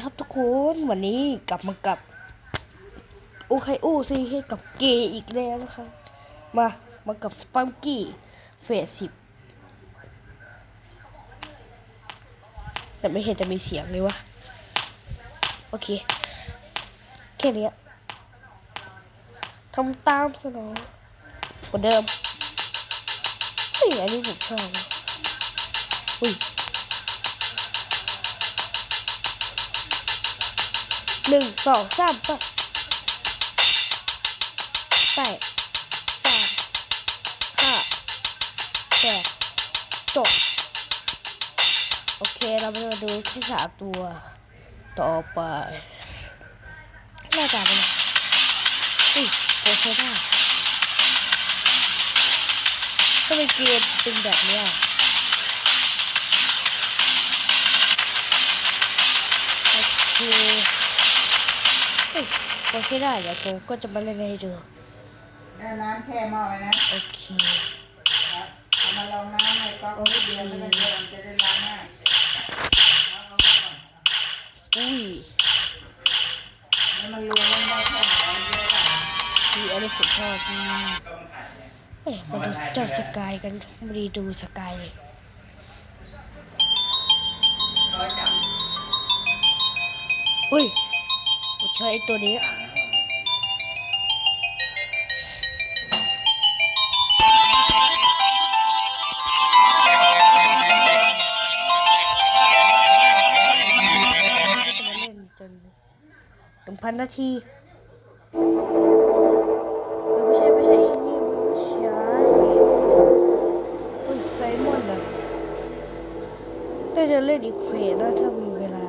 ครับทุกคนวันนี้กลับมากับโอไคโอซีให้กับเกย์อีกแล้วนะครับมามากับสปัมกี้เฟสสิบแต่ไม่เห็นจะมีเสียงเลยวะโอเค แค่นี้ทำตามสนองเหมือนเดิมเฮ้ยอันนี้ผมชอบอุ้ย หนึ่งสองสามไปแปดสามห้าแปดจบโอเคเรามาดูแค่สามตัว ต่อไปหน้าตาเป็นอุ้ยโอเคได้ก็เป็นเกมเป็นแบบเนี้ยโอเค อเคได้เดี๋ยวผมก็จะมาเล่นให้ดูเอาน้ำแช่หม้อไว้นะโอเคครับเอามาลองน้ำในก๊อกนิดเดียวไม่ต้องเยอะมันจะได้ล้างง่ายเอาเอาไว้ก่อนอุ้ยแล้วมันรวมลงได้แค่ไหนเยอะป่ะดีอันนี้ผมชอบอืมเอ้ยมาดูเจ้าสกายกันมาดีดูสกายเลยร้อยจับอุ้ยผมชอบไอ้ตัวนี้ พันนาทีไม่ใช่ไม่ใช่อีนี่ไม่ใช่อุ้ยไซมอนอะน่จะเล่นอีกเฟสนะถ้ามีเวลา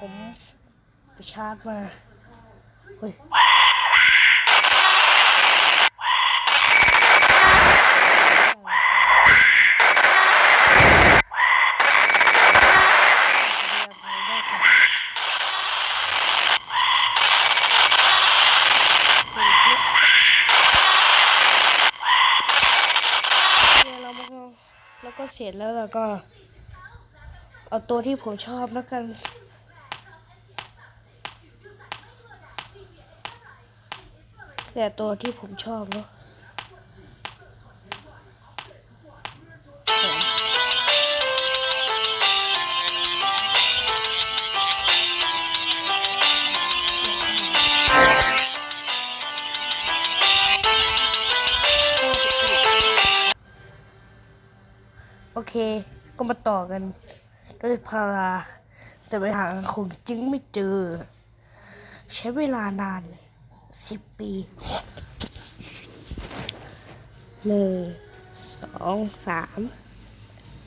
ผมไปชาร์จมาเฮ้ยเรามาแล้วก็เส ร็จแล้วเราก็ เอาตัวที่ผมชอบแล้วกันแต่ตัวที่ผมชอบเนาะ โอเค ก็มาต่อกันด้วยพาราแต่ไปหาคงจึงไม่เจอ ใช้เวลานานสิบปีหนึ่งสองสาม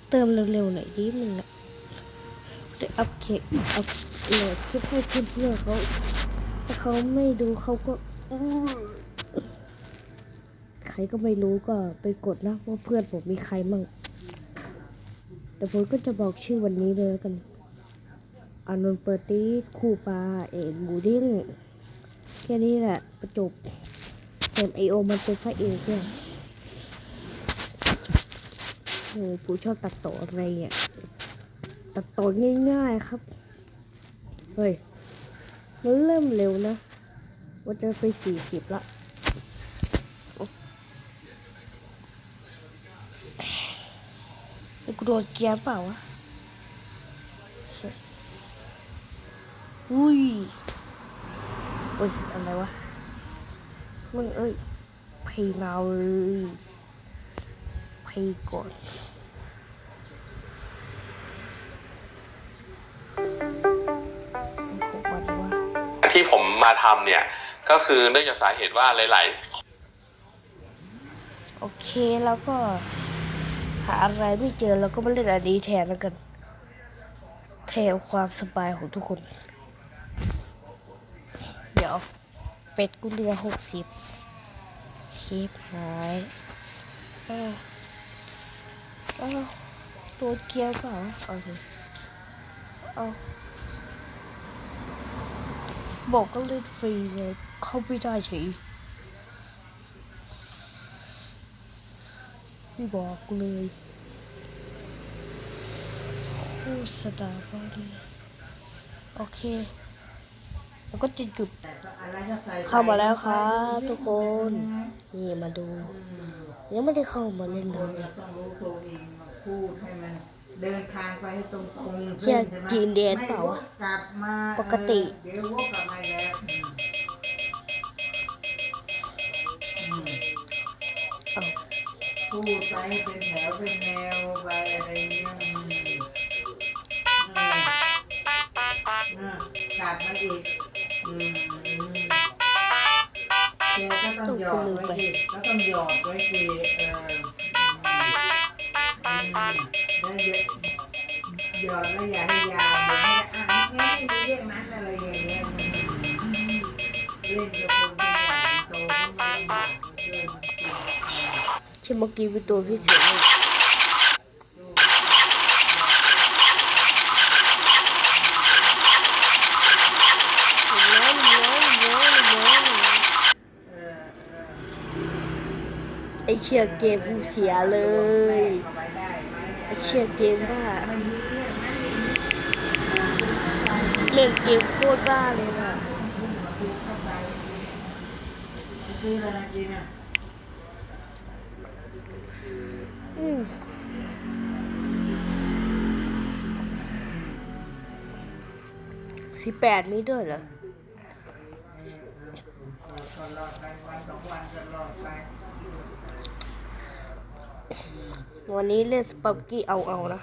เติมเร็วๆหน่อยดิมึงอะจะอัพเคกอัพโหลดคลิปให้เพื่อนเขา ถ้าเขาไม่ดูเขาก็ใครก็ไม่รู้ก็ไปกดนะว่าเพื่อนผมมีใครมั่ง แต่ผมก็จะบอกชื่อวันนี้เลยกัน อานนท์เปิดตีคู่ปลาเอกบูดิ้งแค่นี้แหละประจบแถมไอโอมันเป็นพระเอกเนี่ยโอ้กูชอบตัดต่ออะไรอะตัดต่อง่ายๆครับ เฮ้ย มันเริ่มเร็วนะ ว่าจะไปสี่สิบละโอ้ไอ้ กูโดนเกียร์เปล่าวะอุ้ยเอ้ย อะไรวะ มึงเอ้ยเพลงเอาเลยเพลงก่อนมันของมันวะที่ผมมาทำเนี่ย ก็คือเนื่องจากสาเหตุว่าหลายโอเคแล้วก็ หาอะไรไม่เจอแล้วก็มาเล่นอันนี้แทนแล้วกัน แทนความสบายของทุกคน เดี๋ยว เป็ดกูเหลือหกสิบคลิปหายเออเออตัวเกียร์เปล่าเอาสิเอาบอกก็เล่นฟรีไงเข้าไม่ได้เฉยไม่ บอกเลยสตาร์บอดีโอเคแล้วก็จะหยุดเข้ามาแล้วครับทุกคน นี่มาดู ยังไม่ได้เข้ามาเล่นเลนยจะต้องรู้ตัวเดให้มันเดินทางไปให้ตรงๆเชี่ยกจีนแดนเปล่าปกติเออเดี๋ยววกกลับมาวอืมเอ้า พูดไปให้เป็นแถวเป็นแนวไปอะไรเงี้ยอืมเออเออกลับมาอีกอืมอืมแกก็ต้องหยอดไว้ดิก็ต้องหยอดไว้ดิเอออืมอืมแล้วเยอะหยอดแล้วอย่าให้ยาวเดี๋ยวไม่ได้อ่านไม่ได้เรียกนั้นอะไรอย่างเงี้ยอืมเล่นกับคน ๆใช่เมื่อกี้เป็นตัวพิเศษเลยน้อยน้อยน้อยน้อยไอเชียเกมกูเสียเลยไอเชียเกมบ้าเล่นเกมโคตรบ้าเลยน่ะ อืมสิบแปดมีด้วยเหรอวันนี้เล่นสปักกี้เอาเอานะ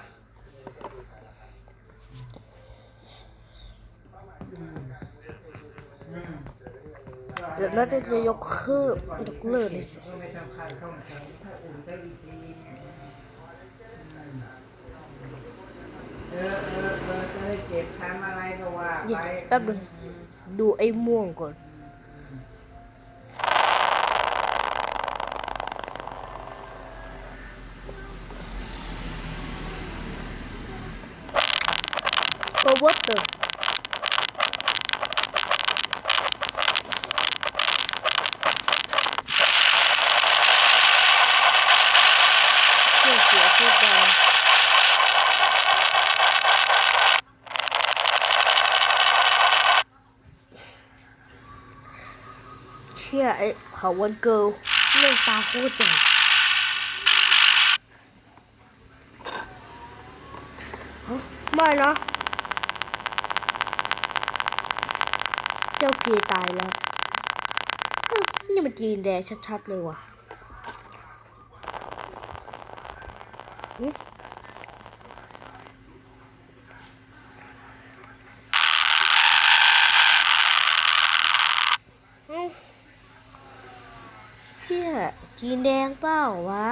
เดี๋ยวน่าจะยกครื่องยกเลิกเลย สิก็ไม่ต้องขัดข้องแข็งถ้าอุ่นได้อีกทีเนี่ยอืมเออเออเออจะได้เก็บทำอะไรก็ว่าเดี๋ยวไปแป๊บนึงดูไอ้ม่วงก่อนโอเวอร์เตอร์เสียเสียชื่อดังเชี่ยไอ้เผาวันเกิลเล่นตาโคตรใหญ่ไม่นะเจ้ากีตายแล้ว นี่มันจีนแดงชัดๆเลยว่ะ เอ้าเชี่ยจีนแดงเปล่าวะ